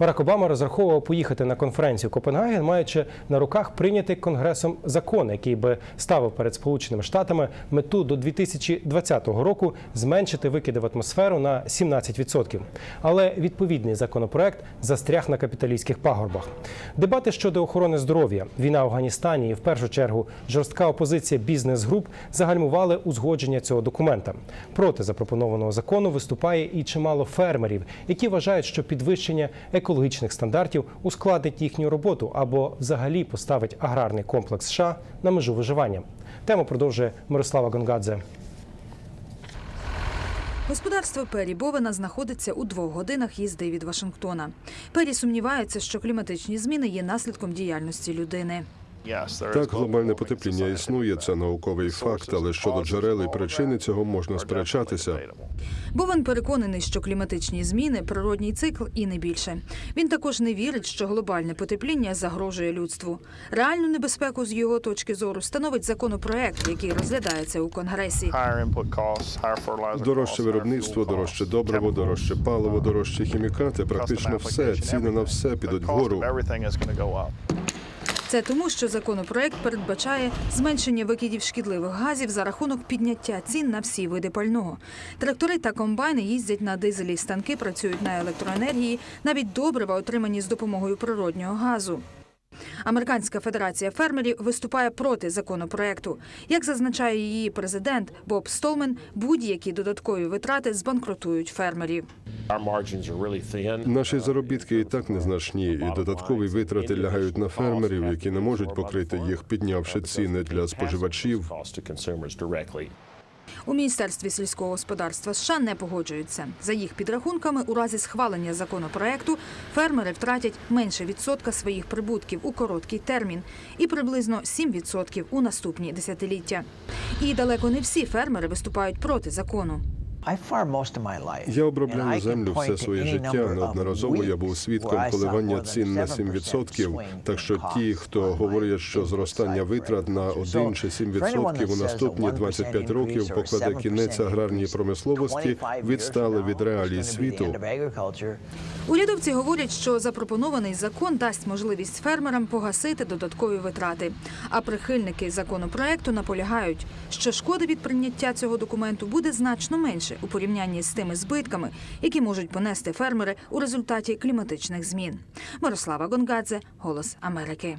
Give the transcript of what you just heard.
Барак Обама розраховував поїхати на конференцію Копенгаген, маючи на руках прийнятий конгресом закон, який би ставив перед Сполученими Штатами мету до 2020 року зменшити викиди в атмосферу на 17%. Але відповідний законопроект застряг на капіталістських пагорбах. Дебати щодо охорони здоров'я, війна в Афганістані і в першу чергу жорстка опозиція бізнес-груп загальмували узгодження цього документа. Проти запропонованого закону виступає і чимало фермерів, які вважають, що підвищення екологічних стандартів ускладнить їхню роботу або взагалі поставить аграрний комплекс США на межу виживання. Тему продовжує Мирослава Гонгадзе. Господарство Пері Бовена знаходиться у двох годинах їзди від Вашингтона. Пері сумнівається, що кліматичні зміни є наслідком діяльності людини. Так, глобальне потепління існує, це науковий факт, але щодо джерел і причини цього можна сперечатися. Бовен переконаний, що кліматичні зміни природній цикл і не більше. Він також не вірить, що глобальне потепління загрожує людству. Реальну небезпеку з його точки зору становить законопроект, який розглядається у конгресі. Дорожче виробництво, дорожче добриво, дорожче паливо, дорожчі хімікати. Практично все ціни на все підуть вгору. Це тому, що законопроект передбачає зменшення викидів шкідливих газів за рахунок підняття цін на всі види пального. Трактори та комбайни їздять на дизелі, станки працюють на електроенергії, навіть добрива отримані з допомогою природнього газу. Американська федерація фермерів виступає проти законопроекту. Як зазначає її президент Боб Столмен, будь-які додаткові витрати збанкрутують фермерів. Наші заробітки і так незначні, і додаткові витрати лягають на фермерів, які не можуть покрити їх, піднявши ціни для споживачів. У міністерстві сільського господарства США не погоджуються. За їх підрахунками, у разі схвалення законопроекту фермери втратять менше відсотка своїх прибутків у короткий термін і приблизно 7% у наступні десятиліття. І далеко не всі фермери виступають проти закону. Я обробляю землю все своє життя. Неодноразово я був свідком коливання цін на 7%. Так що ті, хто говорять, що зростання витрат на 1 чи 7% у наступні 25 років покладе кінець аграрній промисловості, відстали від реалій світу. Урядовці говорять, що запропонований закон дасть можливість фермерам погасити додаткові витрати. А прихильники законопроекту наполягають, що шкоди від прийняття цього документу буде значно менше у порівнянні з тими збитками, які можуть понести фермери у результаті кліматичних змін. Мирослава Гонгадзе, Голос Америки.